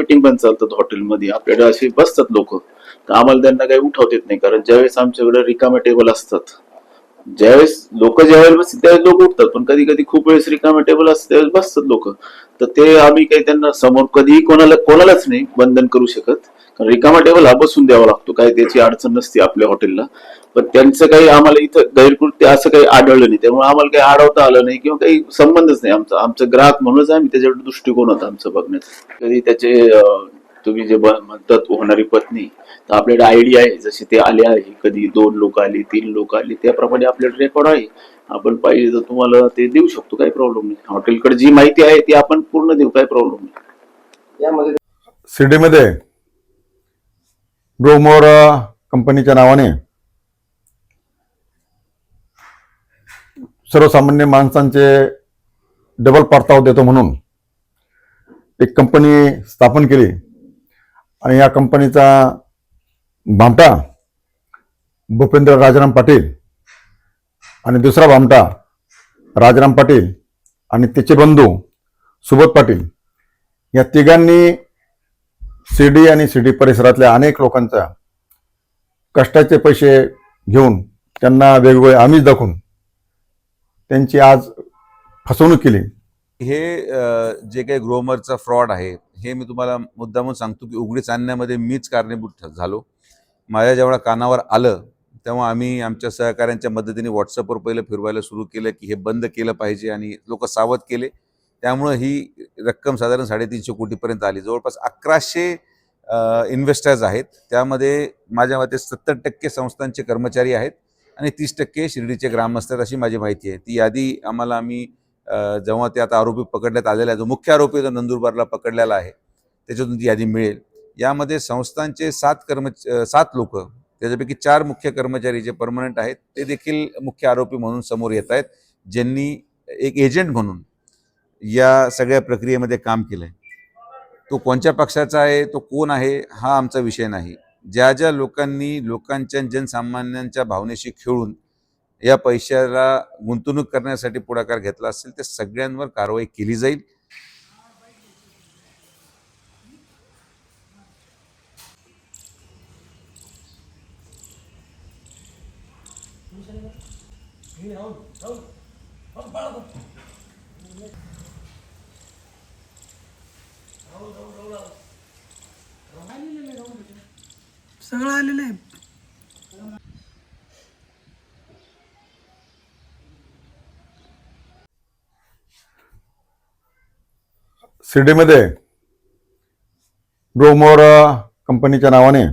Meeting पण चालतात हॉटेलमध्ये आपल्याकडे असे बसतात लोक. तर आम्हाला त्यांना काही उठवत येत नाही. कारण ज्यावेळेस आमच्याकडे रिकामे टेबल असतात ज्यावेळेस लोक ज्यावेळेस बसतात त्यावेळेस लोक उठतात. पण कधी कधी खूप वेळेस रिकामे टेबल असतात त्यावेळेस बसतात लोक. तर ते आम्ही काही त्यांना समोर कधीही कोणाला कोणालाच नाही बंधन करू शकत. कारण रिकामा टेबल हा बसून द्यावा लागतो. काय त्याची अडचण नसते आपल्या हॉटेलला. पण त्यांचं काही आम्हाला इथं गैरकृत्य असं काही आढळलं नाही. त्यामुळे आम्हाला काही आढळता आलं नाही किंवा काही संबंधच नाही. आमचा आमचा ग्राहक म्हणूनच आम्ही त्याच्याकडे दृष्टिकोन होता आमचं बघण्याचा. कधी त्याचे तुम्ही जे म्हणतात होणारी पत्नी आपल्याकडे आयडिया आहे. जसे ते आले आहे कधी दोन लोक आले तीन लोक आले त्याप्रमाणे आपल्याकडे रेकॉर्ड आहे. आपण पाहिजे तर तुम्हाला ते देऊ शकतो काही प्रॉब्लेम नाही. हॉटेलकडे जी माहिती आहे ती आपण पूर्ण देऊ काही प्रॉब्लेम नाही. यामध्ये शिर्डीमध्ये ब्रोमोर कंपनीच्या नावाने सर्वसामान्य माणसांचे डबल परतावा देतो म्हणून एक कंपनी स्थापन केली. आणि या कंपनीचा भामटा भूपेंद्र राजाराम पाटील आणि दुसरा भामटा राजाराम पाटील आणि त्याचे बंधू सुबोध पाटील. या तिघांनी शिर्डी आणि शिर्डी परिसरातल्या अनेक लोकांच्या कष्टाचे पैसे घेऊन त्यांना वेगवेगळे आमिष दाखवून त्यांची आज फसवणूक केली. हे जे काही ग्रोमरचा फ्रॉड आहे हे मी तुम्हाला मुद्दामून सांगतो की उघडीच आणण्यामध्ये मीच कारणीभूत झालो माझ्या जेव्हा कानावर आलं तेव्हा आम्ही आमच्या सहकाऱ्यांच्या मदतीने व्हॉट्सअपवर पहिलं फिरवायला सुरू केलं की हे बंद केलं पाहिजे आणि लोक सावध केले. त्यामुळं ही रक्कम साधारण साडेतीनशे कोटीपर्यंत आली. जवळपास अकराशे इन्व्हेस्टर्स आहेत. त्यामध्ये माझ्या मते सत्तर टक्के संस्थांचे कर्मचारी आहेत आणि तीस टक्के शिर्डीचे ग्रामस्थ आहेत अशी माझी माहिती आहे. ती यादी आम्हाला आम्ही जेव्हा ते आता आरोपी पकडण्यात आलेला आहे जो मुख्य आरोपी जो नंदुरबारला पकडलेला आहे. त्याच्यातून ती यादी मिळेल. यामध्ये संस्थांचे सात कर्म सात लोक त्याच्यापैकी चार मुख्य कर्मचारी जे परमनंट आहेत ते देखील मुख्य आरोपी म्हणून समोर येत आहेत ज्यांनी एक एजंट म्हणून या सगळ्या प्रक्रियेमध्ये काम केलं आहे तो कोणत्या पक्षाचा आहे तो कोण आहे हा आमचा विषय नाही. ज्या ज्या लोकांनी लोकांच्या जनसामान्यांच्या भावनेशी खेळून या पैशाला गुंतवणूक करण्यासाठी पुढाकार घेतला असेल त्या सगळ्यांवर कारवाई केली जाईल. सगळं आलेलं आहे शिर्डीमध्ये ब्रोमोर कंपनीच्या नावाने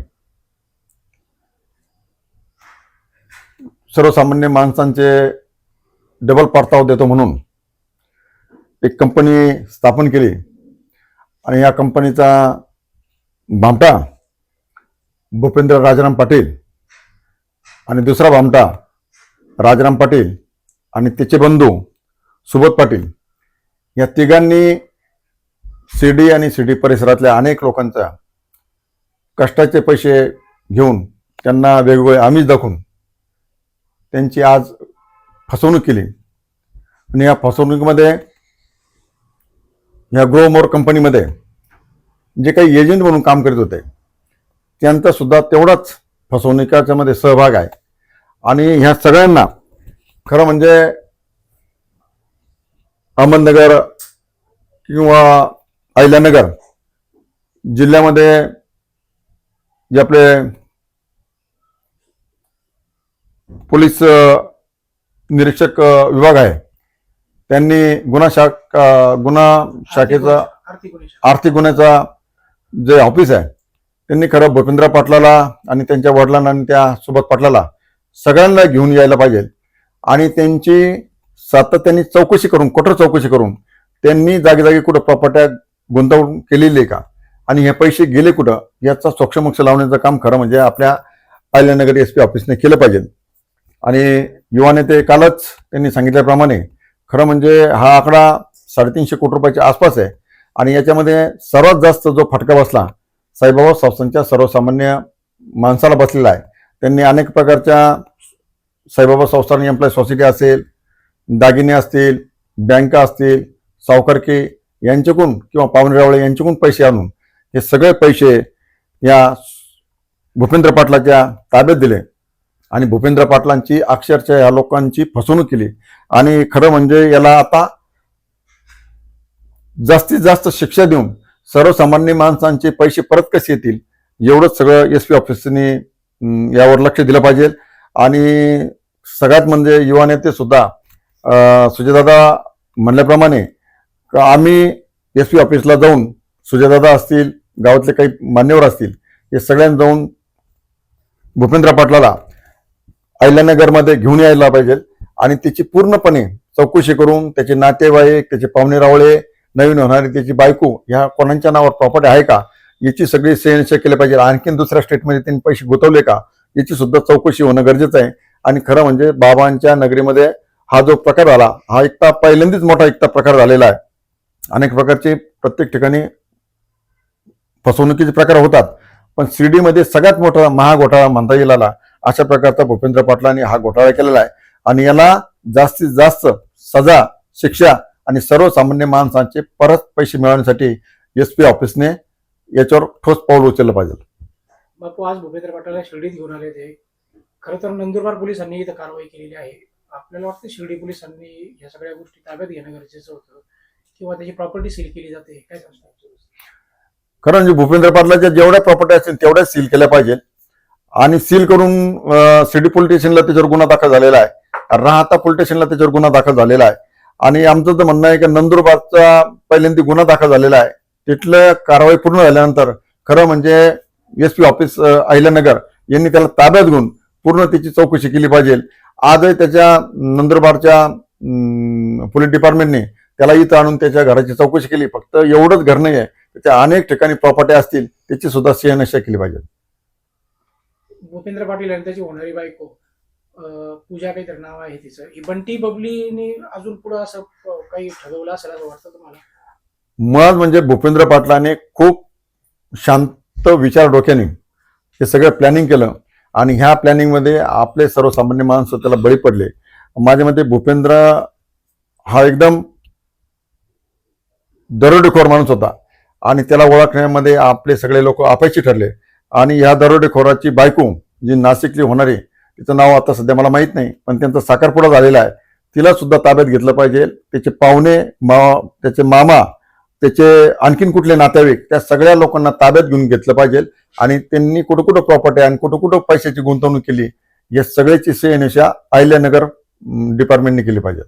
सर्वसामान्य माणसांचे डबल परतावा देतो म्हणून एक कंपनी स्थापन केली. आणि या कंपनीचा भामटा भूपेंद्र राजाराम पाटील आणि दुसरा भामटा राजाराम पाटील आणि त्याचे बंधू सुबोध पाटील. या तिघांनी शिर्डी आणि शिर्डी परिसरातल्या अनेक लोकांच्या कष्टाचे पैसे घेऊन त्यांना वेगवेगळे आमिष दाखवून त्यांची आज फसवणूक केली. आणि या फसवणुकीमध्ये या ग्रो मोर कंपनीमध्ये जे काही एजंट म्हणून काम करीत होते त्यांचा सुद्धा तेवढाच फसवणुकाच्यामध्ये सहभाग आहे. आणि ह्या सगळ्यांना खरं म्हणजे अहमदनगर किंवा अहिल्यानगर जिल्ह्यामध्ये जे आपले पोलीस निरीक्षक विभाग आहे. त्यांनी गुन्हा शाख गुन्हा शाखेचा आर्थिक गुन्ह्याचा जे ऑफिस आहे त्यांनी खरं भूपेंद्र पाटलाला आणि त्यांच्या वडिलांना आणि त्या सोबत पाटलाला सगळ्यांना घेऊन यायला पाहिजे. आणि त्यांची सातत्याने चौकशी करून कठोर चौकशी करून त्यांनी जागी जागी कुठं प्रॉपर्ट्या गुंतवणूक केलेली आहे का? आणि हे पैसे गेले कुठं? याचा सोक्षमोक्ष लावण्याचं काम खरं म्हणजे आपल्या अहिल्यानगर एस पी ऑफिसने केलं पाहिजे. आणि युवा नेते कालच त्यांनी सांगितल्याप्रमाणे खरं म्हणजे हा आकडा साडेतीनशे कोटी रुपयाच्या आसपास आहे. आणि याच्यामध्ये सर्वात जास्त जो फटका बसला साईबाबा संस्थांच्या सर्वसामान्य माणसाला बसलेला आहे. त्यांनी अनेक प्रकारच्या साईबाबा संस्थान एम्प्लॉय सोसायटी असेल दागिने असतील बँका असतील सावकारके यांच्याकडून किंवा पावनरावळे यांच्याकडून पैसे आणून हे सगळे पैसे या भूपेंद्र पाटलाच्या ताब्यात दिले. आणि भूपेंद्र पाटलांची अक्षरशः या लोकांची फसवणूक केली. आणि खरं म्हणजे याला आता जास्तीत जास्त शिक्षा देऊन सर्वसामान्य माणसांचे पैसे परत कसे येतील एवढंच सगळं एस पी ऑफिसने यावर लक्ष दिलं पाहिजे. आणि सगळ्यात म्हणजे युवा नेते सुद्धा सुजयदादा म्हणल्याप्रमाणे आम्ही एस पी ऑफिसला जाऊन सुजयदादा असतील गावातले काही मान्यवर असतील हे सगळ्यांना जाऊन भूपेंद्र पाटलाला अहिल्यानगरमध्ये घेऊन यायला पाहिजे. आणि त्याची पूर्णपणे चौकशी करून त्याचे नातेवाईक त्याचे पाहुणे रावळे नवीन होणारी त्याची बायको ह्या कोणाच्या नावावर प्रॉपर्टी आहे का? याची सगळी सेन्स केली पाहिजे. आणखीन दुसऱ्या स्टेटमध्ये त्यांनी पैसे गुंतवले का? याची सुद्धा चौकशी होणं गरजेचं आहे. आणि खरं म्हणजे बाबांच्या नगरीमध्ये हा जो प्रकार झाला हा एकटा पहिल्यांदाच मोठा एकटा प्रकार झालेला आहे. अनेक प्रकारचे प्रत्येक ठिकाणी फसवणुकीचे प्रकार होतात. पण शिर्डीमध्ये सगळ्यात मोठा महाघोटाळा म्हणता येईल आला. अशा प्रकारचा भूपेंद्र पाटलांनी हा घोटाळा केलेला आहे. आणि याला जास्तीत जास्त सजा शिक्षा आणि सर्वसामान्य माणसांचे परत पैसे मिळवण्यासाठी एस पी ऑफिसने याच्यावर ठोस पाऊल उचललं पाहिजे. बापू आज भूपेंद्र पाटलाला शिर्डीत घेऊन आले ते. खरं तर नंदुरबार पोलिसांनी इथं कारवाई केलेली आहे. आपल्याला वाटतं शिर्डी पोलिसांनी या सगळ्या गोष्टी ताब्यात घेणं गरजेचं होतं? किंवा त्याची प्रॉपर्टी सील केली जाते? काय सांगतात खरं म्हणजे भूपेंद्र पाटलाच्या जेवढ्या प्रॉपर्टी असतील तेवढ्या सील केल्या पाहिजे आणि सील करून सिटी पोलीस स्टेशनला त्याच्यावर गुन्हा दाखल झालेला आहे. राहता पोलीस स्टेशनला त्याच्यावर गुन्हा दाखल झालेला आहे. आणि आमचं तर म्हणणं आहे की नंदुरबारचा पहिल्यांदा गुन्हा दाखल झालेला आहे. तिथलं कारवाई पूर्ण झाल्यानंतर खरं म्हणजे एस पी ऑफिस अहिल्यानगर यांनी त्याला ताब्यात घेऊन पूर्ण त्याची चौकशी केली पाहिजे. आजही त्याच्या नंदुरबारच्या पोलीस डिपार्टमेंटने त्याला इथं आणून त्याच्या घराची चौकशी केली. फक्त एवढंच घर नाही आहे त्याच्या अनेक ठिकाणी प्रॉपर्टी असतील त्याची सुद्धा सिंहनशा केली पाहिजे. भूपेंद्र पाटील आणि त्याची होणारी बायको पूजा काहीतरी नाव आहे तिचं. ही बंटी बबलीने अजून पुढं असं काही ठरवलं असेल असं वाटतं तुम्हाला? मुळात म्हणजे भूपेंद्र पाटलाने खूप शांत विचार डोक्याने हे सगळं प्लॅनिंग केलं आणि ह्या प्लॅनिंगमध्ये आपले सर्वसामान्य माणसं त्याला बळी पडले. माझ्या मते भूपेंद्र हा एकदम दरोडेखोर माणूस होता आणि त्याला ओळखण्यामध्ये आपले सगळे लोक अपयशी ठरले. आणि ह्या दरोडेखोराची बायको जी नाशिकली होणारी तिचं नाव आता सध्या मला माहीत नाही पण त्यांचा साखरपुडा झालेला आहे. तिला सुद्धा ताब्यात घेतलं पाहिजे. त्याचे पाहुणे मा त्याचे मामा त्याचे आणखीन कुठले नातेवाईक त्या सगळ्या लोकांना ताब्यात घेऊन घेतलं पाहिजे. आणि त्यांनी कुठं कुठं प्रॉपर्टी आणि कुठं कुठं पैशाची गुंतवणूक केली या सगळ्याची सेनेशा अहिल्यानगर डिपार्टमेंटने केली पाहिजे.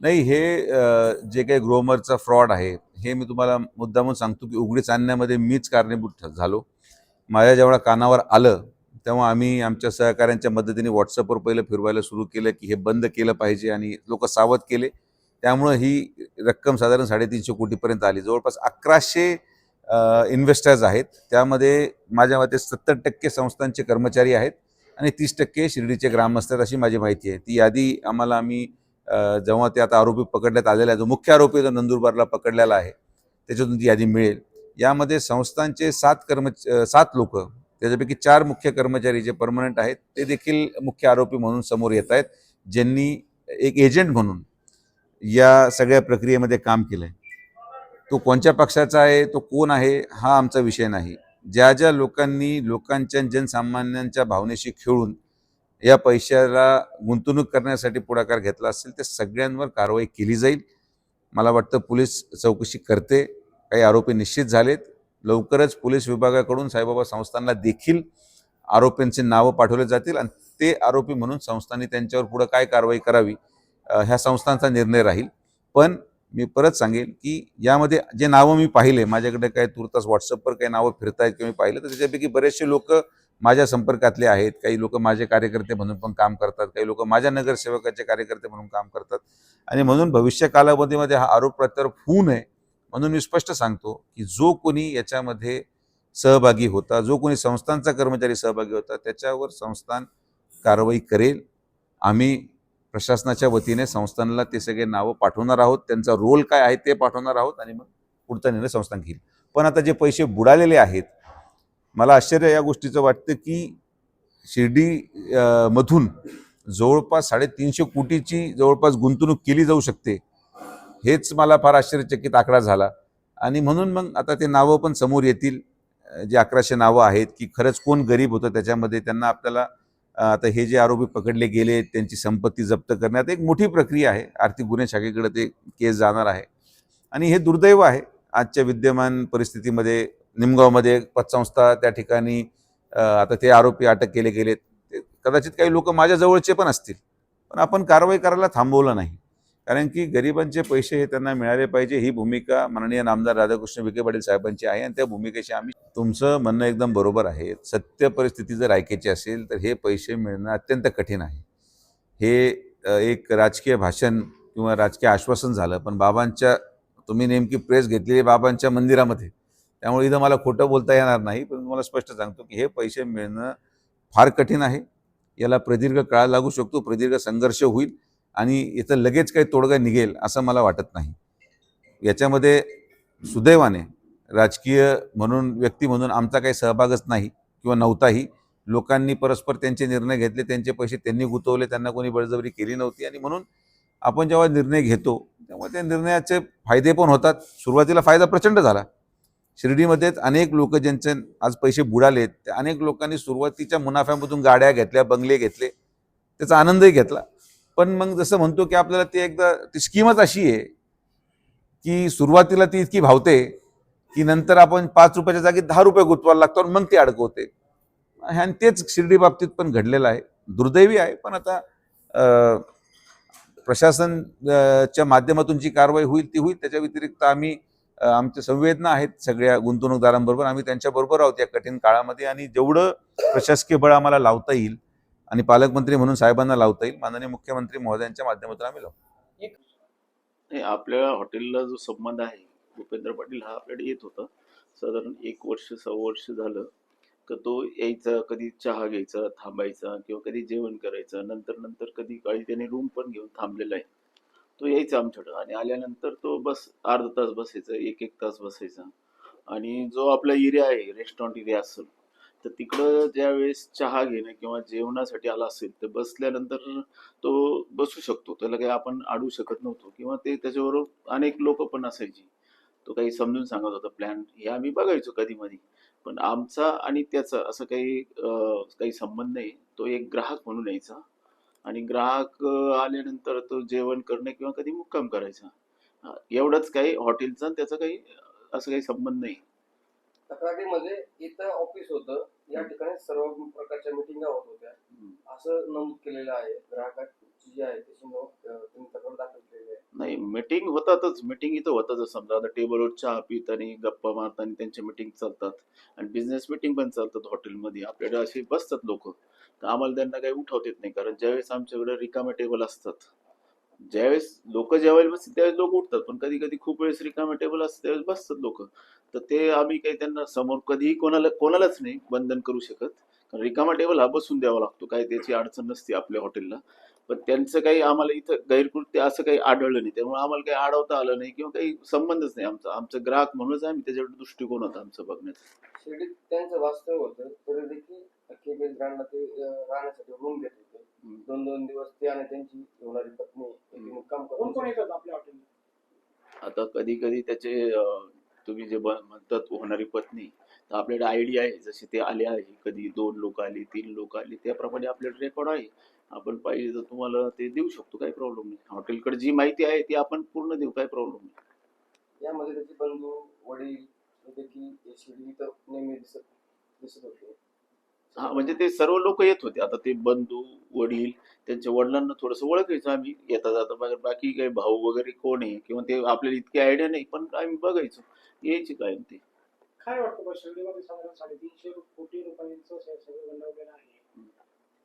नाही हे जे काही ग्रोमरचा फ्रॉड आहे हे मी तुम्हाला मुद्दामून सांगतो की उघडीच आणण्यामध्ये मीच कारणीभूत ठ- झालो. माझ्या जेवढा कानावर आलं तेव्हा आम्ही आमच्या सहकाऱ्यांच्या मदतीने व्हॉट्सअपवर पहिलं फिरवायला सुरू केलं की हे बंद केलं पाहिजे आणि लोक सावध केले. त्यामुळं ही रक्कम साधारण साडेतीनशे कोटीपर्यंत आली. जवळपास अकराशे इन्व्हेस्टर्स आहेत. त्यामध्ये माझ्या मते सत्तर टक्के संस्थांचे कर्मचारी आहेत आणि तीस टक्के शिर्डीचे ग्रामस्थ आहेत अशी माझी माहिती आहे. ती यादी आम्हाला आम्ही जेव्हा ते आता आरोपी पकडण्यात आलेला आहे जो मुख्य आरोपी जो नंदुरबारला पकडलेला आहे त्याच्यातून ती यादी मिळेल. यामध्ये संस्थांचे सात कर्म सात लोक त्याच्यापैकी चार मुख्य कर्मचारी जे परमनंट आहेत ते देखील मुख्य आरोपी म्हणून समोर येत आहेत ज्यांनी एक एजंट म्हणून या सगळ्या प्रक्रियेमध्ये काम केलं आहे तो कोणत्या पक्षाचा आहे तो कोण आहे हा आमचा विषय नाही. ज्या ज्या लोकांनी लोकांच्या जनसामान्यांच्या भावनेशी खेळून या पैशाला गुंतवणूक करण्यासाठी पुढाकार घेतला असेल त्या सगळ्यांवर कारवाई केली जाईल. मला वाटतं पोलीस चौकशी करते. काही आरोपी निश्चित झालेत. लवकरच पोलीस विभागाकडून साईबाबा संस्थांना देखील आरोपींचे नावं पाठवले जातील आणि ते आरोपी म्हणून संस्थांनी त्यांच्यावर पुढं काय कारवाई करावी ह्या संस्थांचा निर्णय राहील. पण मी परत सांगेल की यामध्ये जे नावं मी पाहिले माझ्याकडे काही तुर्तास व्हॉट्सअपवर काही नावं फिरतायत किंवा मी पाहिलं तर त्याच्यापैकी बरेचसे लोक माझ्या संपर्कातले आहेत काही लोक माझे कार्यकर्ते म्हणून पण काम करतात काही लोक माझ्या नगरसेवकाचे कार्यकर्ते म्हणून काम करतात. आणि म्हणून भविष्य कालावधीमध्ये हा आरोप प्रत्यारोप होऊ नये म्हणून मी स्पष्ट सांगतो की जो कोणी याच्यामध्ये सहभागी होता जो कोणी संस्थांचा कर्मचारी सहभागी होता त्याच्यावर संस्थान कारवाई करेल. आम्ही प्रशासनाच्या वतीने संस्थांना ते सगळे नावं पाठवणार आहोत त्यांचा रोल काय आहे ते पाठवणार आहोत आणि मग पुढचा निर्णय संस्थान घेईल. पण आता जे पैसे बुडालेले आहेत मला आश्चर्य या गोष्टीचं वाटतं की शिर्डी मधून जवळपास साडेतीनशे कोटीची जवळपास गुंतवणूक केली जाऊ शकते हेच मला फार आश्चर्यचकित आकडा झाला. आणि म्हणून मग आता ते नावं पण समोर येतील जे अकराशे नावं आहेत की खरंच कोण गरीब होतं त्याच्यामध्ये त्यांना आपल्याला आता हे जे आरोपी पकडले गेले त्यांची संपत्ती जप्त करण्यात एक मोठी प्रक्रिया आहे. आर्थिक गुन्हे शाखेकडे ते केस जाणार आहे. आणि हे दुर्दैव आहे. आजच्या विद्यमान परिस्थितीमध्ये निमगावमध्ये एक पतसंस्था त्या ठिकाणी आता ते आरोपी अटक केले गेलेत. ते कदाचित काही लोक माझ्या जवळचे पण असतील. पण आपण कारवाई करायला थांबवलं नाही. कारण की गरिबांचे पैसे हे त्यांना मिळाले पाहिजे ही भूमिका माननीय नामदार राधाकृष्ण विखे पाटील साहेबांची आहे आणि त्या भूमिकेशी आम्ही तुमचं म्हणणं एकदम बरोबर आहे. सत्य परिस्थिती जर ऐकायची असेल तर हे पैसे मिळणं अत्यंत कठीण आहे. हे एक राजकीय भाषण किंवा राजकीय आश्वासन झालं पण बाबांच्या तुम्ही नेमकी प्रेस घेतलेली बाबांच्या मंदिरामध्ये त्यामुळे इथं मला खोटं बोलता येणार नाही पण तुम्हाला स्पष्ट सांगतो की हे पैसे मिळणं फार कठीण आहे. याला प्रदीर्घ काळ लागू शकतो प्रदीर्घ संघर्ष होईल आणि याचं लगेच काही तोडगा निघेल असं मला वाटत नाही. याच्यामध्ये सुदैवाने राजकीय म्हणून व्यक्ती म्हणून आमचा काही सहभागच नाही किंवा नव्हताही. लोकांनी परस्पर त्यांचे निर्णय घेतले त्यांचे पैसे त्यांनी गुंतवले त्यांना कोणी बळजबरी केली नव्हती आणि म्हणून आपण जेव्हा निर्णय घेतो तेव्हा त्या निर्णयाचे फायदे पण होतात. सुरुवातीला फायदा प्रचंड झाला. शिर्डीमध्येच अनेक लोक ज्यांचे आज पैसे बुडालेत त्या अनेक लोकांनी सुरुवातीच्या मुनाफ्यामधून गाड्या घेतल्या बंगले घेतले त्याचा आनंदही घेतला. पण मग जसं म्हणतो की आपल्याला ते एकदा ती स्कीमच अशी आहे की सुरुवातीला ती इतकी भावते की नंतर आपण पाच रुपयाच्या जागी दहा रुपये गुंतवायला लागतो आणि मग ती अडकवते. आणि तेच शिर्डी बाबतीत पण घडलेलं आहे. दुर्दैवी आहे पण आता प्रशासनच्या माध्यमातून जी कारवाई होईल ती होईल त्याच्या व्यतिरिक्त आम्ही आमच्या संवेदना आहेत सगळ्या गुंतवणूकदारांबरोबर. आम्ही त्यांच्याबरोबर आहोत या कठीण काळामध्ये आणि जेवढं प्रशासकीय बळ आम्हाला लावता येईल आणि पालकमंत्री म्हणून साहेबांना लावता येईल माननीय मुख्यमंत्री महोदयांच्या माध्यमातून आम्ही लावू. नाही आपल्या हॉटेलला जो संबंध आहे भूपेंद्र पाटील हा आपल्याकडे येत होता. साधारण एक वर्ष सव्वा वर्ष झालं का तो यायचा कधी चहा घ्यायचा थांबायचा किंवा कधी जेवण करायचं नंतर नंतर कधी काळी त्याने रूम पण घेऊन थांबलेला आहे. तो यायचा आमच्याकडं आणि आल्यानंतर तो बस अर्धा तास बसायचा एक एक तास बसायचा. आणि जो आपला एरिया आहे रेस्टॉरंट एरिया असेल तर तिकडं ज्या वेळेस चहा घेणं किंवा जेवणासाठी आला असेल तर बसल्यानंतर तो बसू शकतो. त्याला काही आपण आडू शकत नव्हतो. किंवा ते त्याच्याबरोबर अनेक लोक पण असायची. तो काही समजून सांगत होता प्लॅन हे आम्ही बघायचो कधी मधी पण आमचा आणि त्याचा असं काही काही संबंध नाही. तो एक ग्राहक म्हणून यायचा. आणि ग्राहक आल्यानंतर तो जेवण करणे किंवा कधी मुक्काम करायचा. एवढंच काही हॉटेलचा आणि त्याचा काही असं काही संबंध नाही. तक्रारीमध्ये इथं ऑफिस होतं. या ठिकाणी सर्व प्रकारच्या मिटिंगा होत होत्या. असं नमूद केलेलं आहे. ग्राहकाची जी आहे त्याची तक्रार दाखल केलेली आहे. नाही मीटिंग होतातच. मीटिंग इथं होतातच. समजा आता टेबलवर चहा पित आणि गप्पा मारत आणि त्यांच्या मीटिंग चालतात. आणि बिझनेस मीटिंग पण चालतात हॉटेलमध्ये. आपल्याकडे असे बसतात लोक. तर आम्हाला त्यांना काही उठवता येत नाही. कारण ज्यावेळेस आमच्याकडे रिकामे टेबल असतात ज्यावेळेस लोक जेवायला बसतात त्यावेळेस लोक उठतात. पण कधी कधी खूप वेळेस रिकामे टेबल असतात त्यावेळेस बसतात लोक. तर ते आम्ही काही त्यांना समोर कधीही कोणाला कोणालाच नाही बंधन करू शकत. कारण रिकामा टेबल हा बसून द्यावा लागतो. काही त्याची अडचण नसते आपल्या हॉटेलला. पण त्यांचं काही आम्हाला इथं गैरकृत्य असं काही आढळलं नाही. त्यामुळे आम्हाला काही अडवता आलं नाही किंवा काही संबंधच नाही. आमचा आमचं ग्राहक म्हणूनच आम्ही त्याच्याकडे दृष्टिकोन होता आमचा बघण्याचा. त्यांचं वास्तव होतं. केबीएस ब्रँडला ते राहण्यासाठी रूम घेत होते. दोन दोन दिवस ते आणि त्यांची होणारी पत्नी मुक्काम कोण कोण येतात आपल्या हॉटेलला आता कधी कधी त्याचे अं, तुम्ही जे ब- म्हणतात होणारी पत्नी तर आपल्याकडे आयडिया आहे. जसे ते आले आहे कधी दोन लोक आली तीन लोक आली त्याप्रमाणे आपल्याकडे रेकॉर्ड आहे. आपण पाहिजे तर तुम्हाला ते देऊ शकतो काही प्रॉब्लेम नाही. हॉटेलकडे जी माहिती आहे ती आपण पूर्ण देऊ काही प्रॉब्लेम नाही. यामध्ये त्याचे बंधू वडील हे देखील इथं नेहमी दिसत दिसत होते. हा म्हणजे ते सर्व लोक येत होते. आता ते बंधू वडील त्यांच्या वडिलांना थोडस ओळखायचं. आम्ही येता जाता बघा बाकी काही भाऊ वगैरे कोण आहे? किंवा ते आपल्याला इतकी आयडिया नाही पण आम्ही बघायचो. यायची काय ते. काय वाटतं बा शिर्डीमध्ये साधारण साडेतीनशे कोटी रुपयांचं स- सगळं गंडावलेलं आहे.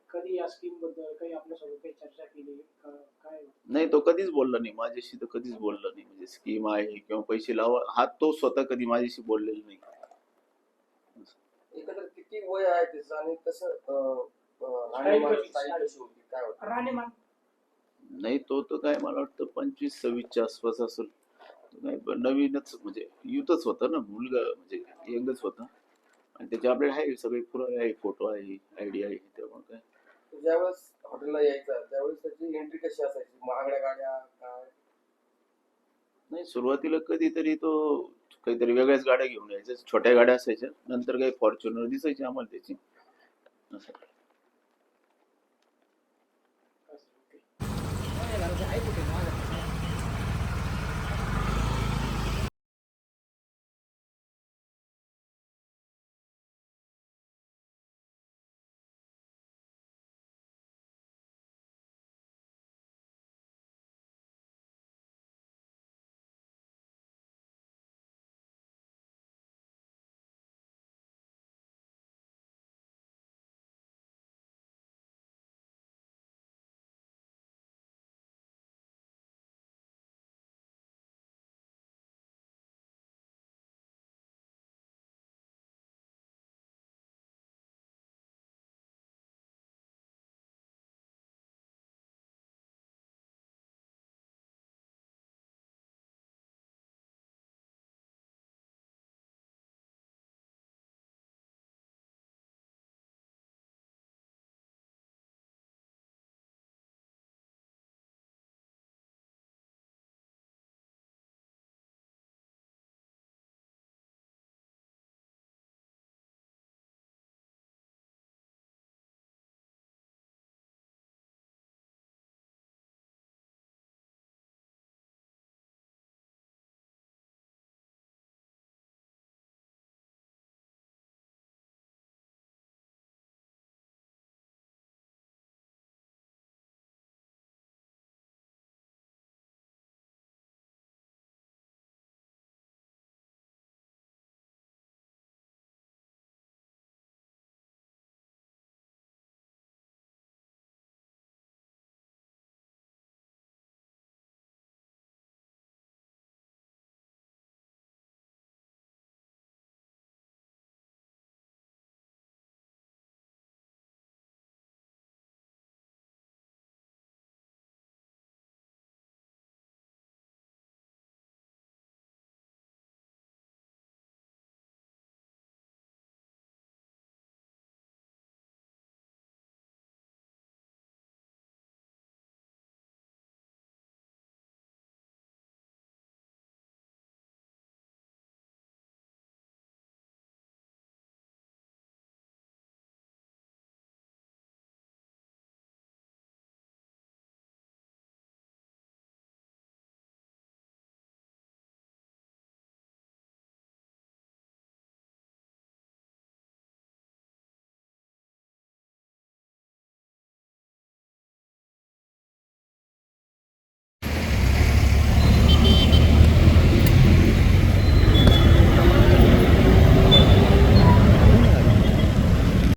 कधी या स्कीमबद्दल काही आपल्यासोबत काही चर्चा केली? का काय वाटतं? नाही तो कधीच बोलला नाही. माझ्याशी तर कधीच बोलला नाही. म्हणजे स्कीम आहे किंवा पैसे लावा. हा तो स्वतः कधी माझ्याशी बोललेला नाही. एकत्र किती वय आहे त्याचं आणि कसं अं, अं, Style राहणीमान, कशी- style कशी होती? काय वाटतं? राहणीमान नाही तो तर काय मला वाटतं पंचवीस सव्वीसच्या आसपास असेल. तो काय ब- नवीनच म्हणजे युथच होता ना मुलगा म्हणजे यंगच होता. आणि त्याचे आपल्याकडे आहे सगळे पुरावे आहे फोटो आहे आयडिया आहे त्यामुळे काय. तो ज्यावेळेस हॉटेलला यायचा त्यावेळेस त्याची एंट्री कशी असायची? महागड्या गाड्या काय? नाही सुरुवातीला कधीतरी तो काहीतरी वेगळ्याच गाड्या घेऊन यायच्या छोट्या गाड्या असायच्या नंतर काही फॉर्च्युनर दिसायची आम्हाला त्याची.